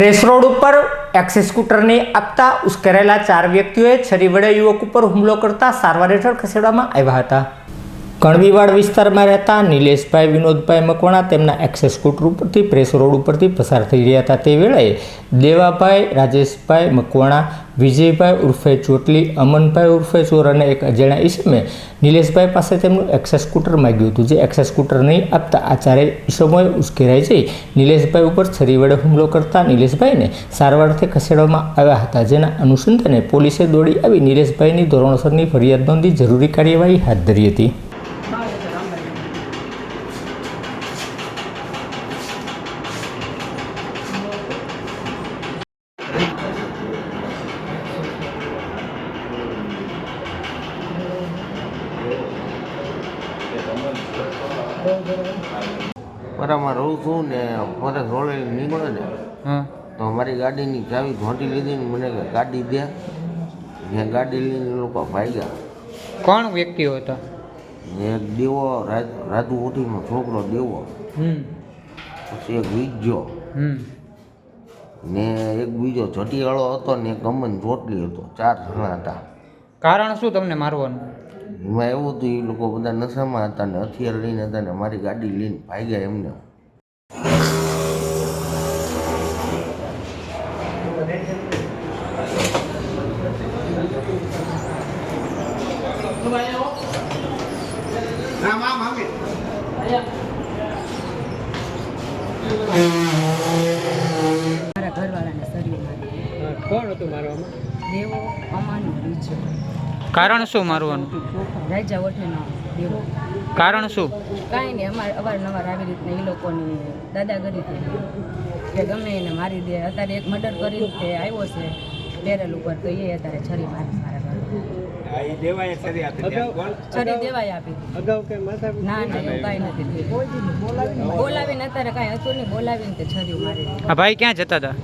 Race road ઉપર એક્સી સ્કૂટરને આપતા ઉશ્કેરાયેલા ચાર વ્યક્તિઓએ છરી વડે યુવક ઉપર હુમલો કરતા સારવાર હેઠળ ખસેડવામાં આવ્યા હતા. કણવીવાડ વિસ્તારમાં રહેતા નિલેશભાઈ, વિનોદભાઈ મકવાણા તેમના એક્સેસ સ્કૂટર ઉપરથી પ્રેસ રોડ ઉપરથી પસાર થઈ રહ્યા હતા. તે વેળાએ દેવાભાઈ, રાજેશભાઈ મકવાણા, વિજયભાઈ ઉર્ફે ચોટલી, અમનભાઈ ઉર્ફે ચોર અને એક અજાણ્યા ઈસમે નિલેશભાઈ પાસે તેમનું એક્સેસ સ્કૂટર માગ્યું હતું. જે એક્સેસ સ્કૂટર નહીં આપતા આ ચારેય ઈસમોએ ઉશ્કેરાઈ જઈ નિલેશભાઈ ઉપર છરી વડે હુમલો કરતા નિલેશભાઈને સારવારથી ખસેડવામાં આવ્યા હતા. જેના અનુસંધાને પોલીસે દોડી આવી નિલેશભાઈની ધોરણસરની ફરિયાદ નોંધી જરૂરી કાર્યવાહી હાથ ધરી હતી. પરામાં રહું છું ને ફરજ રોડે નીકળે ને હા. તો અમારી ગાડીની ચાવી ઘોંટી લીધી ને મને કે ગાડી દે. જ્યાં ગાડી લઈને લોકો ભાગ્યા. કોણ વ્યક્તિઓ હતા એક દેવો રાજ- ઉઠીનો છોકરો દેવો. પછી એક વીજો ને એક બીજો જટીવાળો હતો ને એક અમન ચોટલી હતો. ચાર જણા હતા. કારણ શું તમને મારવાનું? એમાં એવું હતું એ લોકો બધા નશામાં હતા ને હથિયાર લઈને હતા ને મારી ગાડી લઈને ભાગ્યા એમને. મારા ઘરવાળાને શરીર મારી કોણ હતું મારવામાં દેવો અમાનું બીજો. કારણ શું મારવાનું? રાજા વઠેનો કારણ શું? કાંઈ નહીં અમારે અવારનવાર આવી રીતના એ લોકોની દાદાગરી થઈ કે ગમે એને મારી દે. અત્યારે એક મર્ડર કરી તે આવ્યો છે બેરલ ઉપર તો એ અત્યારે છરી મારી મારા છરી દેવાય આપી ના ના નથી થયું. બોલાવીને અત્યારે કાંઈ હતું બોલાવીને તે છરી મારી ભાઈ ક્યાં જતા હતા.